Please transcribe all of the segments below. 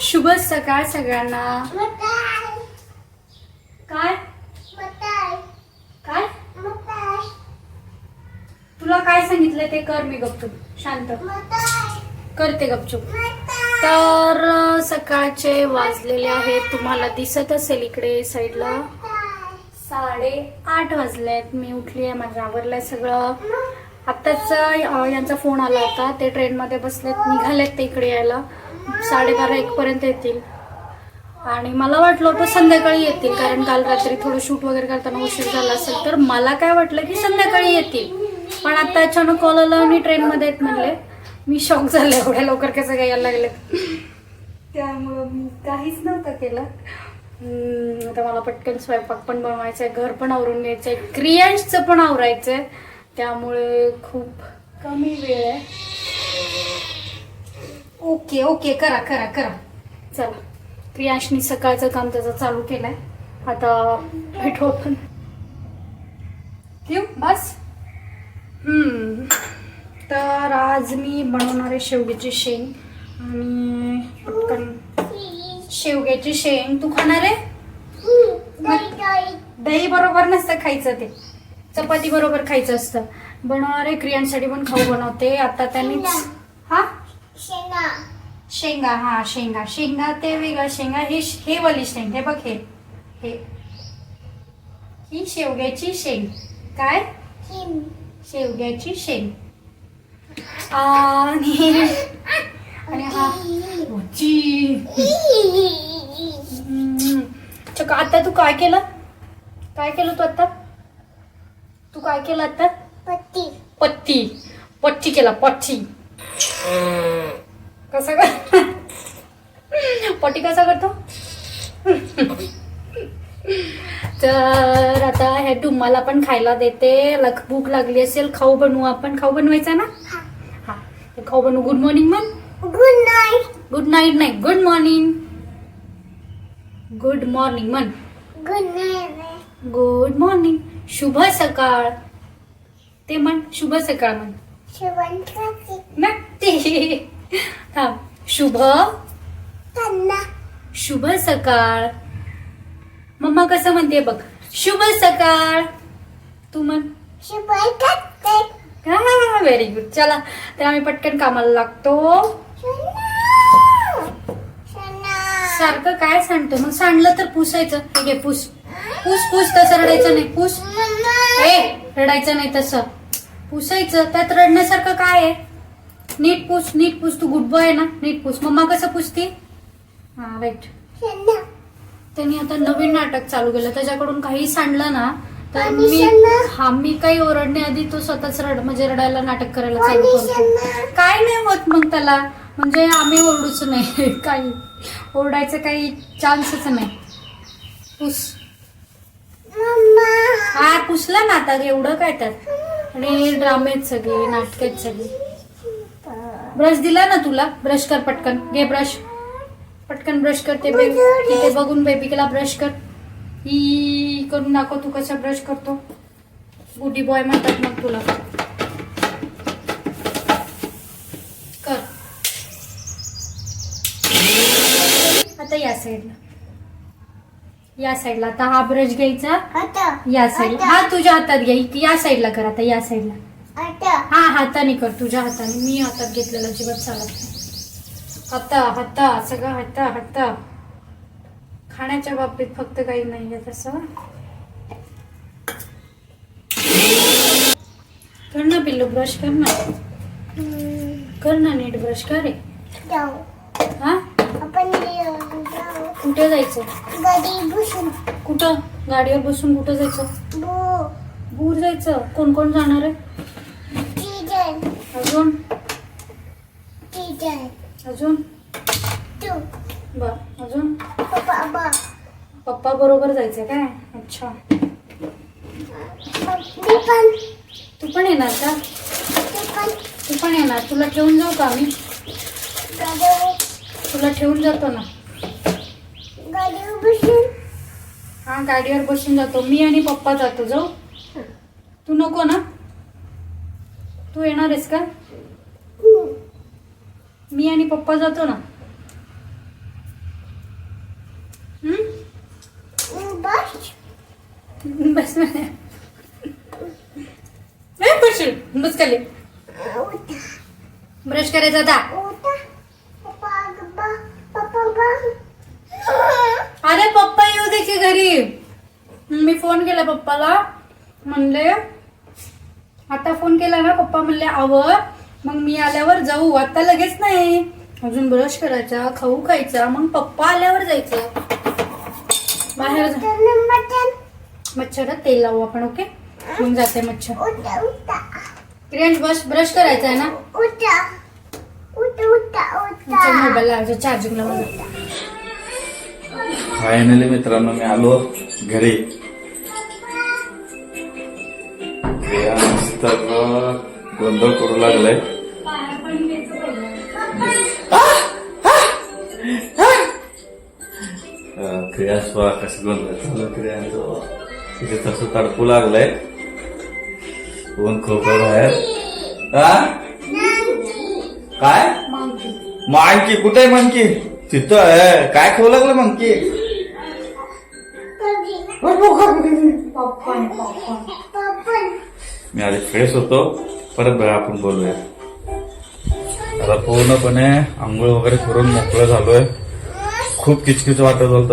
शुभ सकाळ सगळ्यांना. काय? काय? तुला काय सांगितलं ते कर मी गपचूप. शांत. करते गपचूप. तर सकाळचे वाजलेले आहेत. तुम्हाला दिसत असेल इकडे साईडला. साडे आठ वाजले आहेत मी उठली आहे माझ्या आवरलंय सगळं. आत्ताच यांचा फोन आला होता. ते ट्रेनमध्ये बसलेत. निघालेत ते इकडे यायला. साडेबारा एक पर्यंत येतील. आणि मला वाटलं होतं संध्याकाळी येतील कारण काल रात्री थोडं शूट वगैरे करताना उशीर झाला असेल तर मला काय वाटलं की संध्याकाळी येतील. पण आता अचानक कॉल आला आणि ट्रेनमध्ये येत म्हणले. मी शॉक झाले एवढ्या लवकर कसं काय यायला लागले? त्यामुळं मी काहीच नव्हतं केलं. आता मला पटकन स्वयंपाक पण बनवायचा आहे घर पण आवरून घ्यायचं आहे क्रियांशचं पण आवरायचं आहे त्यामुळे खूप कमी वेळ आहे. ओके ओके करा करा करा. चला. क्रियांशनी सकाळचं काम त्याचं चालू केलंय. आता भेटू आपण. येऊ बस? हम्म. तर आज मी बनवणार आहे शेवग्याची शेंग. आणि पटकन शेवग्याची शेंग. तू खाणार आहे? दही बरोबर नसतं खायचं ते. चपाती बरोबर खायचं असतं. बनवणार आहे क्रियांसाठी पण खाऊ बनवते. आता त्यांनीच शेंगा हा शेंगा. शेंगा ते वेगळं शेंगा हे हे वाली शेंग. हे बघ हे. हे. ही शेवग्याची शेंग. काय? शेवग्याची शेंग. आणि आणि हा. आता तू काय केलं? काय केलं तू आता? तू काय केलं आता? पत्ती. पट्टी केला पट्टी कसा कर पट्टी कसा करतो? तर आता हे तुम्हाला पण खायला देते. भूक लागली असेल खाऊ बनवू आपण. खाऊ बनवायचा ना? हा. खाऊ बनवू. गुड मॉर्निंग म्हण गुड नाईट गुड नाईट नाही गुड मॉर्निंग गुड मॉर्निंग म्हण गुड नाईट गुड मॉर्निंग शुभ सकाळ. ते म्हण शुभ सकाळ म्हण. नक्की. हा शुभ? शुभ सकाळ. मम्मा कसं म्हणते बघ. शुभ सकाळ. तू म्हण. हा व्हेरी गुड चला तर आम्ही पटकन कामाला लागतो. सारखं काय सांगतो? मग सांडलं तर पुसायचं. हे घे पुस. पुस पुस तसं रडायचं नाही. पुस. ए रडायचं नाही तसं. पुसायचं त्यात रडण्यासारखं काय आहे? नीट पुस नीट पुस तू गुड बॉय आहे ना? नीट पुस. मम्मा कसं पुसती? हा राईट त्यांनी. आता नवीन नाटक चालू केलं. त्याच्याकडून काही सांडलं ना तर मी. हा मी काही ओरडण्याआधी तो स्वतःच रड म्हणजे रडायला नाटक करायला चालू करतो. काय नाही होत मग त्याला. म्हणजे आम्ही ओरडूच नाही. काही ओरडायचं काही चान्सच नाही. पुस. हा पुसला ना आता. एवढं काय त्यात आणि ड्रामे आहेत सगळे नाटक आहेत सगळे. ब्रश दिला ना तुला? ब्रश कर पटकन. घे ब्रश. पटकन ब्रश कर ते बेबी तिथे बघून बेबीला ब्रश कर. ही करून दाखव तू कसा ब्रश करतो? गुडी बॉय म्हणतात मग तुला. कर. आता या साईडला या साईडला आता हा ब्रश घ्यायचा. या साईड हा तुझ्या हातात घ्या. इक- या साईडला कर आता या साईडला हा हाताने कर तुझ्या हाताने. मी हातात घेतलेला अजिबात चालत नाही. हाता हाता सगळं हाता हाता. खाण्याच्या बाबतीत फक्त काही नाहीये तसं. कर ना पिल्लू ब्रश कर ना. कर ना नीट ब्रश कर रे. हा? कुठे जायचं? गडी बसून. कुठं? गाडीवर बसून कुठं जायचं? बो. दूर जायचं. कोण कोण जाणार आहे? अजून? अजून? बर अजून? पप्पा बरोबर जायचं काय? अच्छा. तू पण येणार का? तू पण येणार. तुला ठेवून जाऊ का आम्ही? तुला ठेवून जातो ना. गाडीवर बसून हा गाडीवर बसून जातो. मी आणि पप्पा जातो जाऊ? तू नको ना? तू येणार आहेस का? मी आणि पप्पा जातो ना. बस बस बस ब्रश करायचा आता. अरे पप्पा येऊ दे की घरी. मी फोन केला पप्पाला. म्हणले आता फोन केला ना पप्पा म्हणले आवर मग मी आल्यावर जाऊ. आता लगेच नाही. अजून ब्रश करायचा खाऊ खायचा. मग पप्पा आल्यावर जायचं. बाहेर जा. मच्छरात तेल लावू आपण ओके? मग जाते मच्छर. प्रियांश बस ब्रश करायचा आहे ना? मोबाईल लावायचा माझा फायनली मित्रांनो मी आलो. घरी. तर गोंधळ करू लागलाय. क्रियास बा कसं गोंधळ चालू क्रियांचं तिथे तसं तडकू लागलंय. कोण खोकं बाहेर? काय? मांकी कुठे मांकी तिथं आहे. काय खाऊ लागलं मांकी मी आधी फ्रेश होतो परत आपण बोलूया. आता पूर्णपणे आंघोळ वगैरे करून मोकळं झालोय. खूप किचकिच वाटत होतं.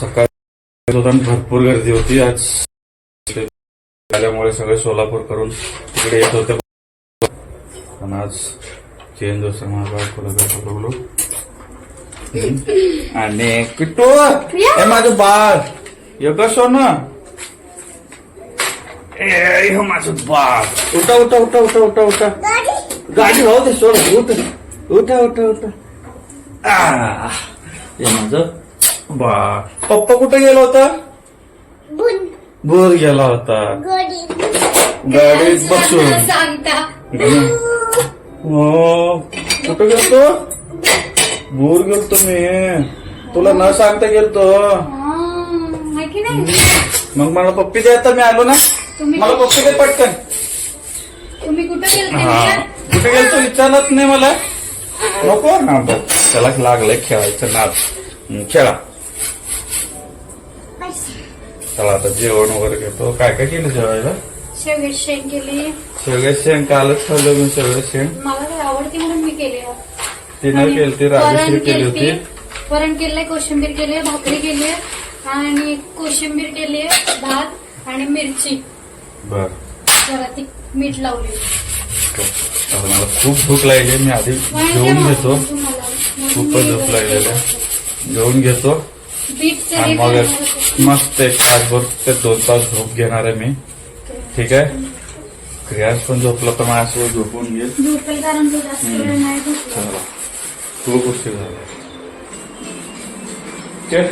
सकाळी भरपूर गर्दी होती. आज आल्यामुळे सगळे सोलापूर करून तिकडे येत होते. पण आज चेंज असं माझा लागलो आणि किट्टू हे माझं बाळ. कसं ना ए हे माझं बाळ उठा उठा उठा उठा उठा उठा। गाडी? गाडी राहू दे सोड उठ। उठा उठा उठा। आ, हे माझं बाळ पप्पा कुठे गेला होता? बोर गेला होता। गाडी. गाडीत बसून. सांगता. हो. कुठं गेलतो? बोर गेलतो मी. तुला न सांगता गेलतो. मग मला पप्पी द्या आता मी आलो ना? तुम्ही मला पप्पी दे पटकन. तुम्ही कुठे गेलते? कुठे गेलतो विचारलंच नाही मला. नको हा बघ. त्याला लागलंय खेळायचं नाच हं, खेळा. चला आता जेवण वगैरे घेतो. काय काय केलं जेवायला? शेवगे शेंग केली. सगळे शेण कालच खाल्लं मी सगळे शेण मला काय आवडते म्हणून मी केले. तिनं केली ती राजेश्री केली होती. वरण केलंय कोशिंबीर केली भाकरी केली आणि कोशिंबीर केली भात आणि मिरची. बर. जरा ती मीठ लावली. आता मला खूप भूक लागली मी आधी जेवून घेतो. खूपच झोप लागलेली आहे. जेवून घेतो. आणि मग मस्त एक तासभर ते दोन तास झोप घेणार आहे मी. ठीक आहे? क्रियास पण झोपलं तर माझ्यासोबत झोपून घेईल झोपेल कारण तो जास्त वेळ नाही झोपला. चला. खूप उशीर झाला ठीक आहे?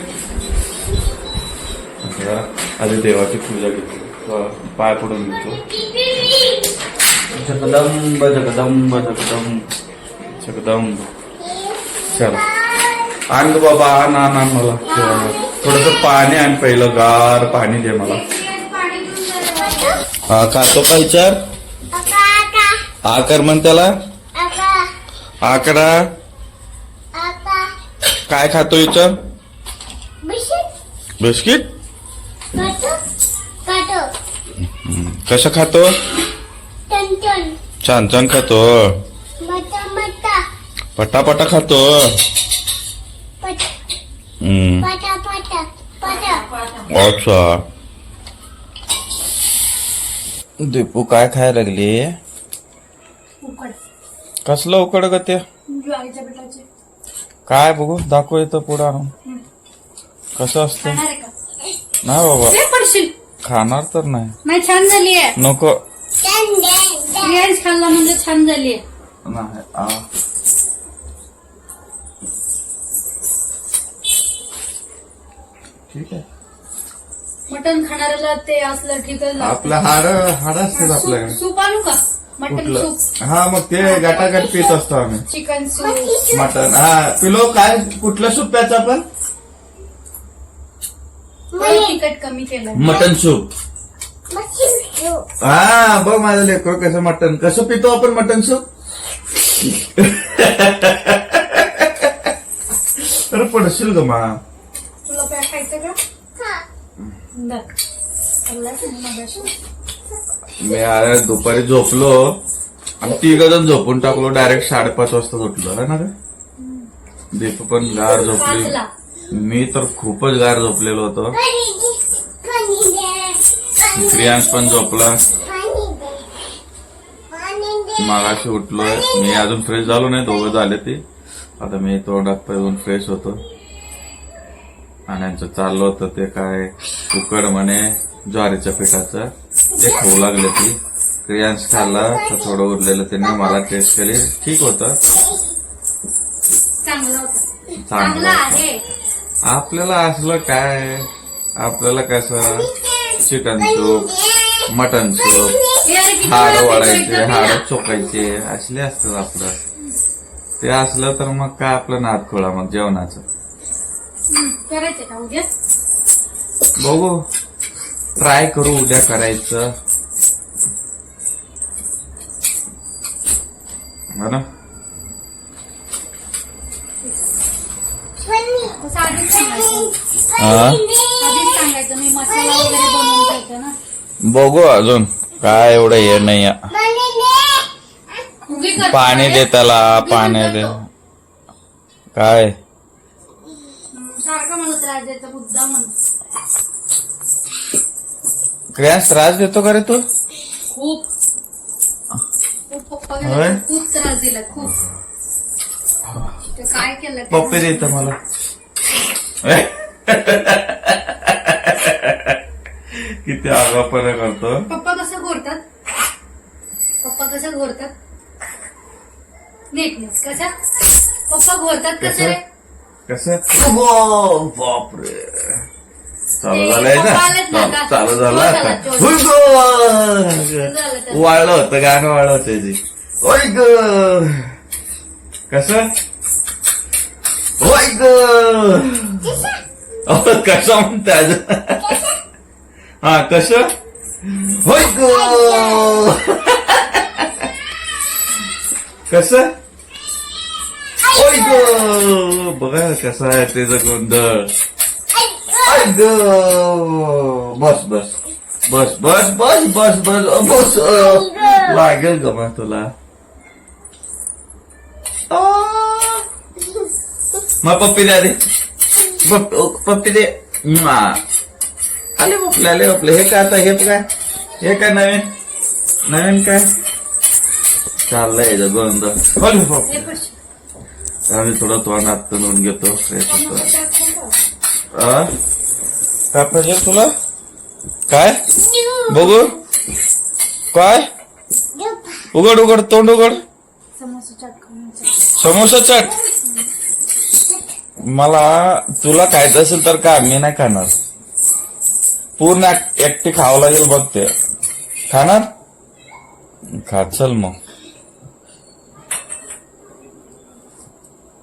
आता आधी देवाची पूजा घेतो प- पाय पडून घेतो. जगदंब जगदंब जगदंब. जगदंब. चला. आण गं बाबा आण आण आण मला. थोडस पाणी आण पहिलं गार पाणी दे मला. हा खातो का विचार? आका आका आकर म्हण त्याला. आका आकरा आका काय खातो विचार? बिस्किट. बिस्किट? काटो काटो कसं खातो? टन टन छान छान खातो. मटा मटा पटापटा खातो. पट हम्म. पटा पटा. पटा अच्छा. दीपू काय खायला लागली? उकड. कसलं उकड ग ते? पिठाचे. काय बघू दाखव येतं पुढं आणून. कसं असतं? नाही बाबा. खाणार तर नाही. नाही छान झाली आहे. नको. खाल्ला म्हणजे छान झाली आहे. नाही आ. ठीक आहे. मटन खाणाऱ्याला ते असलं ठीक आहे. आपलं हाड हाड असतात आपल्याकडे. सूप आणू का? मटन कुठलं? सूप. हा मग ते गाटागाट पित असतो आम्ही. चिकन सूप मटन हा पिलो काय कुठलं सूप प्यायचं आपण? तिखट कमी केलं. Mutton soup. हा बघ माझं लेकर कसं मटन कसं पितो आपण मटन सूप? अरे पडशील ग मा. तुला काय खायचं का बघ. खाल्लास ना मगाशी? मी आज दुपारी झोपलो. आणि तिघ जण झोपून टाकलो. डायरेक्ट साडेपाच वाजता उठलो. है ना रे दीप पण गार झोपली. मी तर खूपच गार झोपलेलो होतो. पाणी प्रियांश पण झोपला. मागाशी उठलोय. मी अजून फ्रेश झालो नाही दोघं झाले ते. आता मी तोंडात पाय फ्रेश होतो. आणि यांचं चाललं होतं ते काय उकड म्हणे ज्वारीच्या पिठाचं. ते खाऊ लागले ती. क्रियांश खाल्ला तर थोडं उरलेलं त्याने मला टेस्ट केली. ठीक होतं. चांगलं आपल्याला असलं काय? आपल्याला कसं? चिकन सूप मटन सूप हाड वाढायचे हाड? चोकायचे असले असतात आपलं. ते असलं तर मग काय आपलं नाद खोळा मग जेवणाचं. बघू. ट्राय करू उद्या करायचं. ना आधीच हा? आधीच सांगायचं मी मसाला वगैरे बनवून ठेवते ना बघू अजून काय एवढं हे नाही पाणी दे उगी करतो पाणी अरे. दे त्याला पाणी दे. काय सारखं मला त्रास द्यायचा मुद्दा म्हणून क्रियास त्रास देतो का रे तू खूप खूप पप्पा होय? गेला खूप त्रास दिला खूप ते काय केलं पप्पे देत मला किती आगापणा करतो. पप्पा कसं घोरतात पप्पा कसं घोरतात नीट नीट कसं पप्पा घोरतात कसं रे? कसं? बापरे. चालू झालंय ना. चालू झालं आता. झाला. वाळलं होतं गाणं वाळलं होतं त्याची ओय ग. कस? ओय ग अहो, कसं म्हणते अजून हा कस होय ग कस ओय ग बघा कसा आहे त्याचा गोंधळ आय ग बस बस बस बस बस बस बस अ, बस अ, लागेल ग मग तुला आ. मग पप्पी द्या दे. पप- पप्पी. आले बपले आले बपले हे काय आता हे काय? हे काय नवीन? नवीन काय? चाललंय पश्चिम. आम्ही थोडं तोंड हात धुवून घेतो फ्रेश होतो पाहिजे तुला? काय? बघू. काय? उघड उघड तोंड उघड. समोसा चाट खाण्याचा. समोसा चाट. मला तुला खायचं असेल तर का मी नाही खाणार. पूर्ण एक- एकटी खावं लागेल बघ ते. खाणार? खा चल मग.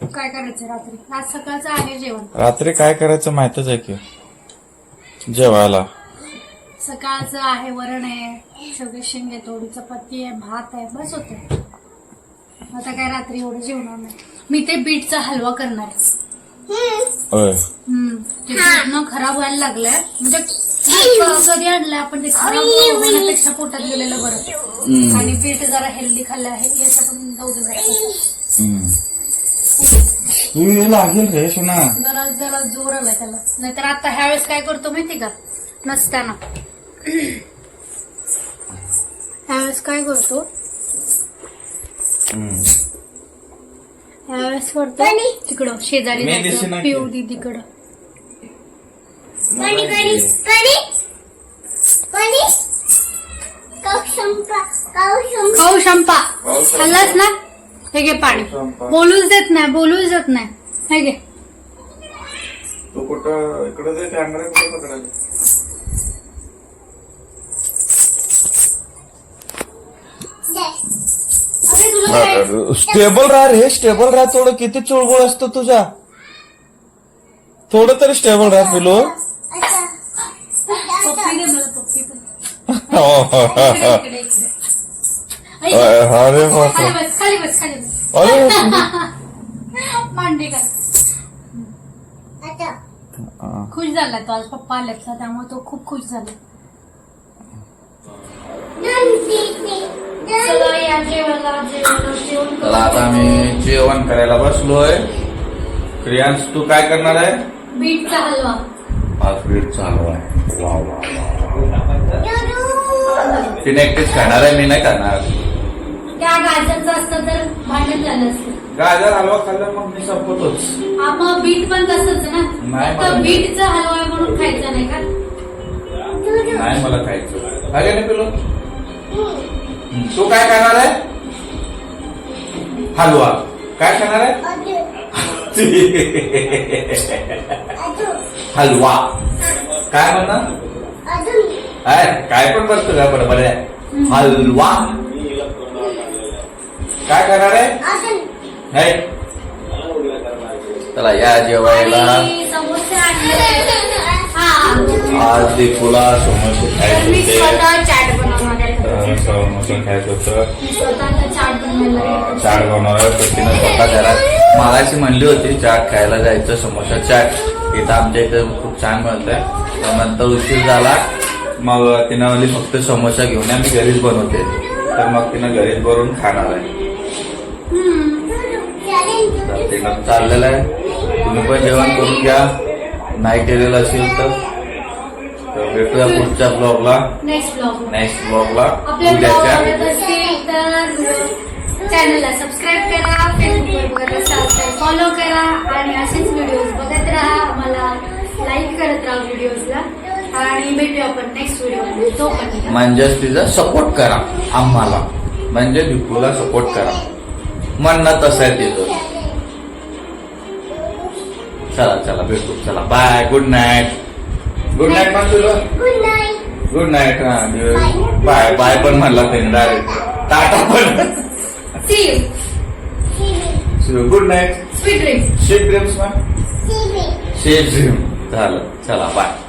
काय करायचं रात्री? आज सकाळचं आहे जेवण. रात्री काय करायचं माहितच आहे की? जेवायला. सकाळचं आहे वरण आहे शेवगे शेंगे थोडी चपाती आहे भात आहे बस होते आता काय रात्री एवढं जेवणार नाही. मी ते बीटचा हलवा करणार. होय. हम्म. ते खराब व्हायला लागलंय. म्हणजे कधी आणलंय आपण ते खराब होण्यापेक्षा पोटात गेलेलं बरं. आणि बीट जरा हेल्दी खाल्लं आहे. याचं पण जाऊ दे जरा. हम्म. लागेल रे सोना. जरा जरा जोर आलाय त्याला. नाहीतर आता ह्या वेळेस काय करतो माहिती का? नसताना. ह्यावेळेस काय करतो? हम्म. ह्यावेळेस करतो. तिकडं शेजारी जायचं. पिऊ दिदीकडं पाणी पाणी पाणी. पाणी. काऊ संपा काऊ संपा खाऊ शंपा. खाल्लास ना? हे घे पाणी. शंपा. बोलूच देत नाही बोलूच देत नाही. हे घे. तू कुठं इकडे कॅमेरा कुठे पकडायला स्टेबल राहा रे स्टेबल राहा थोडं. किती चुळबुळ असतं तुझ्या? थोडं तरी स्टेबल राहा पिलो. अरे. खुश झाला तो आज पप्पा आल्यात ना त्यामुळे तो खूप खुश झाला. चला या जेवायला. आम्ही जेवण करायला बसलोय क्रियांश तू काय करणार आहे? बीटचा हलवा. आज बीट चालू आहे. वा वा तिने एकटीच खाणार आहे मी नाही खाणार. त्या गाजरचं असतं तर भांडण झालं असतं. गाजर हलवा खाल्ला मग मी संपतोच. हा, मग बीट पण तसंच ना? नाही बीटचा हलवा आहे म्हणून खायचा नाही का? नाही मला खायचं. काय नाही पिलो. तू काय खाणार आहे? हलवा. काय खाणार आहे? हलवा. काय म्हणणार काय पण बसतो का बरोबर आहे हलवा. काय करणार आहे? है चला या जेवायला. हा. आज दीपूला समोसे खायचे समोसे खायचं होतं चाट बनवायला बनवणार तर तिनं स्वतः घरात मागाशी म्हणली होती चाट खायला जायचं समोसा चाट इथं आमच्या इथं खूप छान मिळतंय. तर नंतर उशीर झाला. मग तिनं म्हणजे फक्त समोसा घेऊन आम्ही घरीच बनवते. तर मग तिनं घरीच बनवून खाणार आहे. तर तिनं चाललेलं आहे. तुम्ही पण जेवण करून घ्या. नाही केलेलं असेल तर. तर भेटूया पुढच्या ब्लॉगला नेक्स्ट ब्लॉग नेक्स्ट ब्लॉगला आपल्या ब्लॉग उद्याच्या आवडत असतील तर चॅनलला सबस्क्राईब करा फेसबुकवर बघत असाल तर फॉलो करा आणि असेच व्हिडिओज बघत राहा. आम्हाला लाईक करत राहा व्हिडिओजला आणि भेटूया आपण नेक्स्ट व्हिडिओ तो पण म्हणजेच तिचा सपोर्ट करा आम्हाला. म्हणजे दीपूला सपोर्ट करा. म्हणणं तसं आहे तिचं. चला चला भेटू. चला bye good night good night म्हण तुला गुड नाईट हा बाय बाय पण म्हणला त्याने डायरेक्ट टाटा पण see you good night sweet dream shape dreams ma'am शेप ड्रीम झालं चला बाय